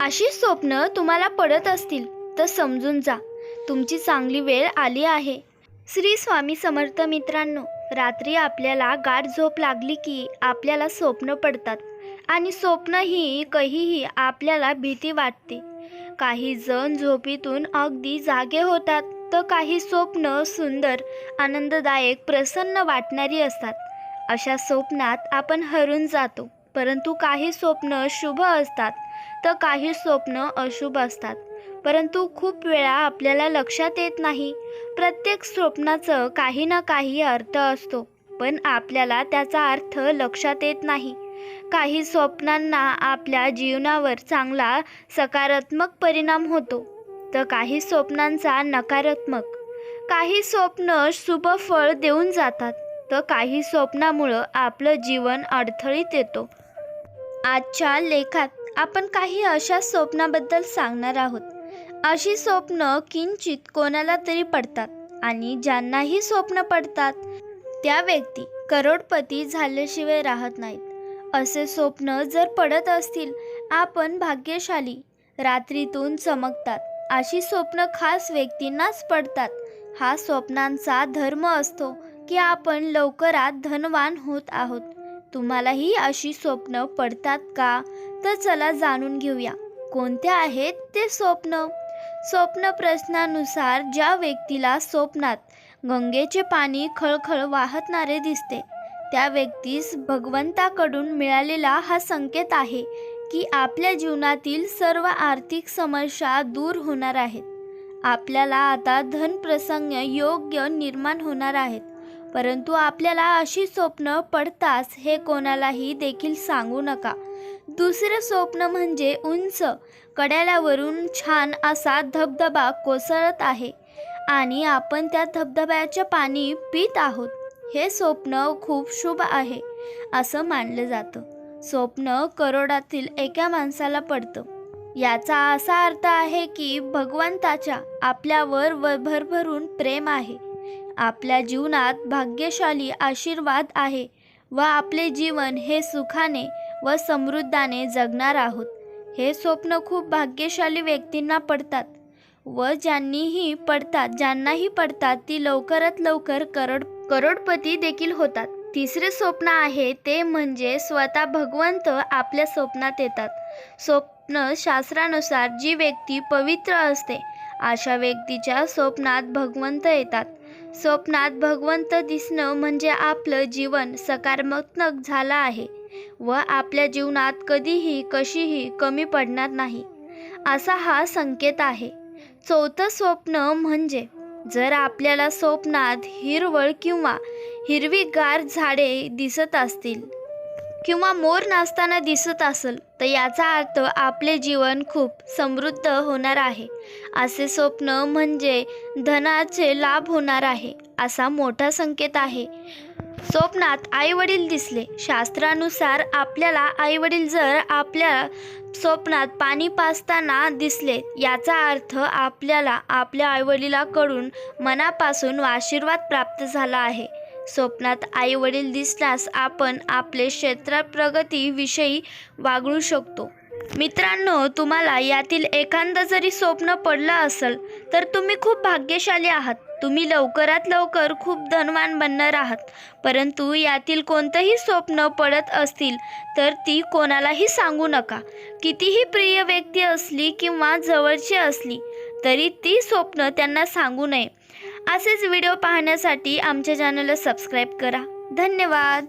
अशी स्वप्न तुम्हाला पडत असतील तर समजून जा. तुमची चांगली वेळ आली आहे. श्री स्वामी समर्थ मित्रांनो रात्री आपल्याला गाढ झोप लागली की आपल्याला स्वप्न पडतात. आणि स्वप्न ही काहीही आपल्याला भीती वाटते. काही जण झोपीतून अगदी जागे होतात तर काही स्वप्न सुंदर आनंददायक प्रसन्न वाटणारी असतात. अशा स्वप्नात आपण हरून जातो परंतु काही स्वप्न शुभ असतात. तर काही स्वप्न अशुभ असतात. परंतु खूप वेळा आपल्याला लक्षात येत नाही. प्रत्येक स्वप्नाचं काही ना काही अर्थ असतो. पण आपल्याला त्याचा अर्थ लक्षात येत नाही. काही स्वप्नांना आपल्या जीवनावर चांगला सकारात्मक परिणाम होतो. तर काही स्वप्नांचा नकारात्मक. काही स्वप्न शुभ फळ देऊन जातात. तर काही स्वप्नामुळं आपलं जीवन अडथळीत येतो. आजच्या लेखात आपण काही अशा स्वप्नाबद्दल सांगणार आहोत. अशी स्वप्न किंचित कोणाला तरी पडतात आणि ज्यांनाही स्वप्न पडतात त्या व्यक्ती करोडपती झाल्याशिवाय राहत नाहीत. असे स्वप्न जर पडत असतील आपण भाग्यशाली रात्रीतून चमकतात. अशी स्वप्न खास व्यक्तींनाच पडतात. हा स्वप्नांचा धर्म असतो की आपण लवकरात धनवान होत आहोत. तुम्हालाही अशी स्वप्न पडतात का? तर चला जाणून घेऊया. कोणत्या आहेत ते स्वप्न? स्वप्न प्रश्नानुसार ज्या व्यक्तीला स्वप्नात गंगेचे पाणी खळखळ वाहतणारे दिसते त्या व्यक्तीस भगवंताकडून मिळालेला हा संकेत आहे की आपल्या जीवनातील सर्व आर्थिक समस्या दूर होणार आहेत. आपल्याला आता धनप्रसंग योग्य निर्माण होणार आहेत. परंतु आपल्याला अशी स्वप्न पडताच हे कोणालाही देखील सांगू नका. दुसरं स्वप्न म्हणजे उंच कड्याल्यावरून छान असा धबधबा कोसळत आहे आणि आपण त्या धबधब्याचे पाणी पित आहोत. हे स्वप्न खूप शुभ आहे असं मानलं जातं. स्वप्न करोडातील एका माणसाला पडतं. याचा असा अर्थ आहे की भगवंताच्या आपल्यावर व भरभरून प्रेम आहे. आपल्या जीवनात भाग्यशाली आशीर्वाद आहे व आपले जीवन हे सुखाने व समृद्धाने जगणार आहोत. हे स्वप्न खूप भाग्यशाली व्यक्तींना पडतात व ज्यांनीही पडतात ज्यांनाही पडतात ती लवकरात लवकर करोड करोडपती देखील होतात. तिसरे स्वप्न आहे ते म्हणजे स्वतः भगवंत आपल्या स्वप्नात येतात. स्वप्न शास्त्रानुसार जी व्यक्ती पवित्र असते अशा व्यक्तीच्या स्वप्नात भगवंत येतात. स्वप्नात भगवंत दिसणं म्हणजे आपलं जीवन सकारात्मक झालं आहे व आपल्या जीवनात कधीही कशीही कमी पडणार नाही असा हा संकेत आहे. चौथं स्वप्न म्हणजे जर आपल्याला स्वप्नात हिरवळ किंवा हिरवीगार झाडे दिसत असतील किंवा मोर नाचताना दिसत असेल तर याचा अर्थ आपले जीवन खूप समृद्ध होणार आहे. असे स्वप्न म्हणजे धनाचे लाभ होणार आहे असा मोठा संकेत आहे. स्वप्नात आईवडील दिसले. शास्त्रानुसार आपल्याला आईवडील जर आपल्या स्वप्नात पाणी पाजताना दिसले याचा अर्थ आपल्याला आपल्या आईवडिलाकडून मनापासून आशीर्वाद प्राप्त झाला आहे. स्वप्नात आई वडील दिसल्यास आपण आपले क्षेत्रात प्रगतीविषयी वागळू शकतो. मित्रांनो तुम्हाला यातील एखादं जरी स्वप्न पडलं असेल तर तुम्ही खूप भाग्यशाली आहात. तुम्ही लवकरात लवकर खूप धनवान बनणार आहात. परंतु यातील कोणतंही स्वप्न पडत असतील तर ती कोणालाही सांगू नका. कितीही प्रिय व्यक्ती असली किंवा जवळची असली तरी ती स्वप्न त्यांना सांगू नये. असेच व्हिडिओ पाहण्यासाठी आमच्या चॅनलला सबस्क्राईब करा. धन्यवाद.